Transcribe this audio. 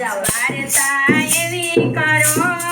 વાર્તા એવી કરો